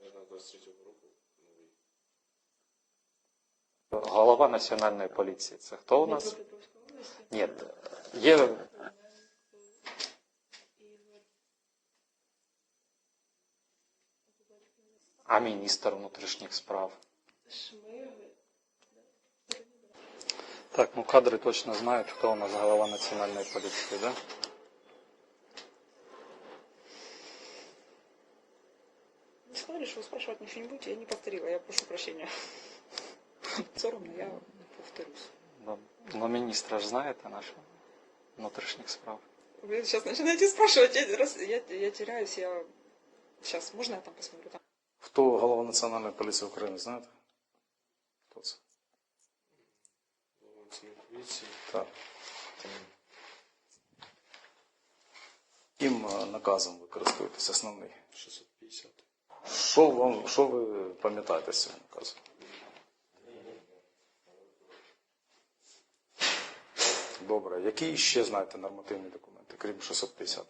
23-го року новий. Голова національної поліції. Це хто у нас? Ні, є а міністр внутрішніх справ. Так, ну кадри точно знають, хто у нас голова національної поліції, да? сказали, что вы спрашивать ничего не будете, я не повторила, я прошу прощения. Соромно, я повторюсь. Да. Ну, міністра ж знаєте нашого внутрішніх справ. Вы сейчас начинаете спрашивать, я, раз, я, я теряюсь, я... Сейчас, можно я там посмотрю? Там? Хто голова Національної поліції України, знаєте? Хто це? Голова національної поліції. Так. Там Яким е, наказом ви користуєтесь основний? 650. Що вам, що ви пам'ятаєте з цього наказу? Добре. Які ще знаєте нормативні документи, крім 650?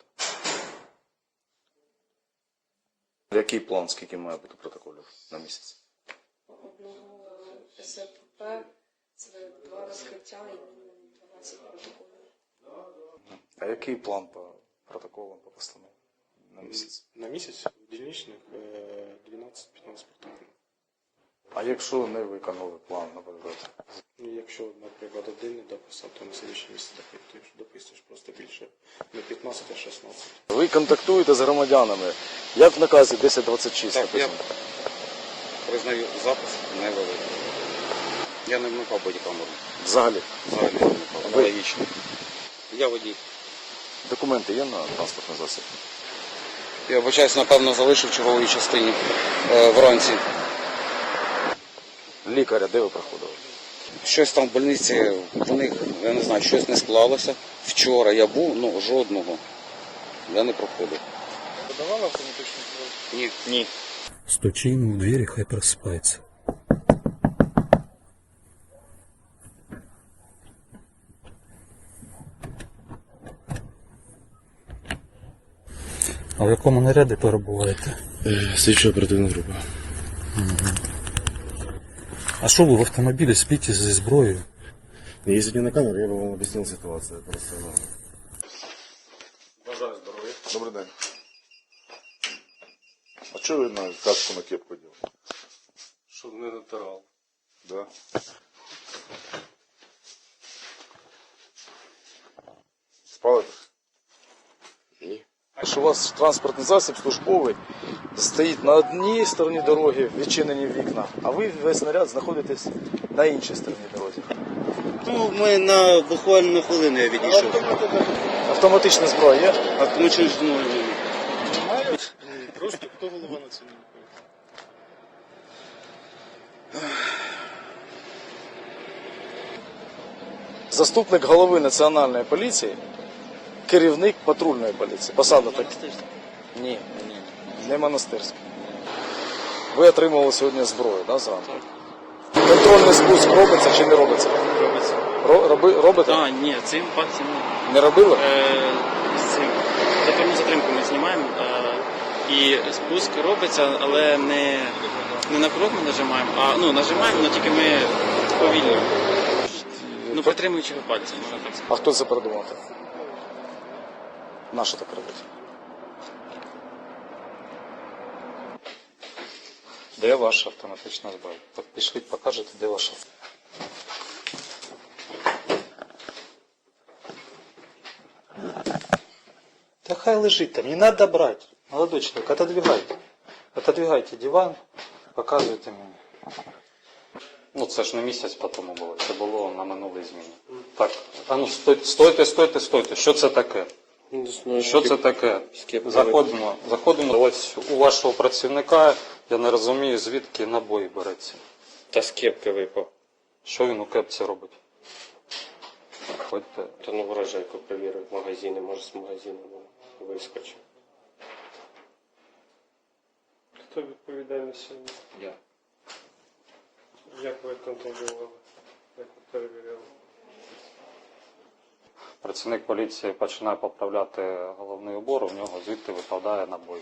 Який план, скільки має бути протоколів на місяць? Одного СРП це два розкриття і мінімум 12 протоколів. А який план по протоколам, по постановам на місяць? На місяць дільничних е, 12-15 протоколів. А якщо не виконали план, наприклад, Ну, якщо, наприклад, один не дописав, то на слідчий місяць допитуєш. Дописуєш просто більше не 15, а 16. Ви контактуєте з громадянами, як в наказі 1026 Так, я написано? признаю запис невеликий. Я не вмикав бодікамеру. Взагалі, Взагалі не вмикав. Ви- Логічно. Я водій. документи є на транспортний засіб? Я вибачаюсь, напевно, залишив чергової черговій частині е, вранці. Лікаря, де ви проходили? Щось там в больниці, в них, я не знаю, щось не склалося. Вчора я був, ну жодного. Я не проходив. Подавали автоматичну Ні. Ні. Стучи ему в двері, хай просыпается. А в якому наряді перебуваєте? Слідчо оперативна група. А що ви в автомобілі спите зі зброєю? Если не на камеру, я бы вам объяснил ситуацию. Просто, ну, Бажаю здоров'я. Добрий день. А чого ви на каску на кепку діли? щоб не натирав. Да? Спали? Що у вас транспортний засіб службовий стоїть на одній стороні дороги, відчинені вікна, а ви весь наряд знаходитесь на іншій стороні дороги. Ну, ми на буквально на хвилину я відійшов. Автоматична зброя є? А тому що ну, Просто хто голова національної поліції? Заступник голови національної поліції, керівник патрульної поліції. Посада так. Ні, не монастирська. Ви отримували сьогодні зброю, да, зранку? Контрольний спуск робиться чи не робиться? робиться. Ро- роби, робите? А, ні, цим пальцем ні. Не робили? Е, з цим затворну затримку ми знімаємо. Е, і спуск робиться, але не, не на курок ми нажимаємо, а ну нажимаємо, але тільки ми повільно. Ну, притримуючи пальцем, можна так сказати. А хто це придумав? Нащо так робити? Де ваша автоматична зброя? Так пішліть, покажете, де ваша. Да хай лежит там, не надо брать. Молодой человек, отодвигайте. Отодвигайте диван, показуйте мені. Ну це ж не місяць по тому було, це було на минулій зміні. Так, а ну стойте, стойте, стойте, стойте. Що це таке? Що це таке? Заходимо, заходимо. Ось у вашого працівника, я не розумію, звідки набої береться. Та з кепки випав. Що він у кепці робить? Ходьте. Та ну вражайку перевірив магазини, може з магазину ну, вискочив. Хто відповідальний сьогодні? Я. Як ви контролювали? Як ви перевіряли? Працівник поліції починає поправляти головний убор, у нього звідти випадає набой.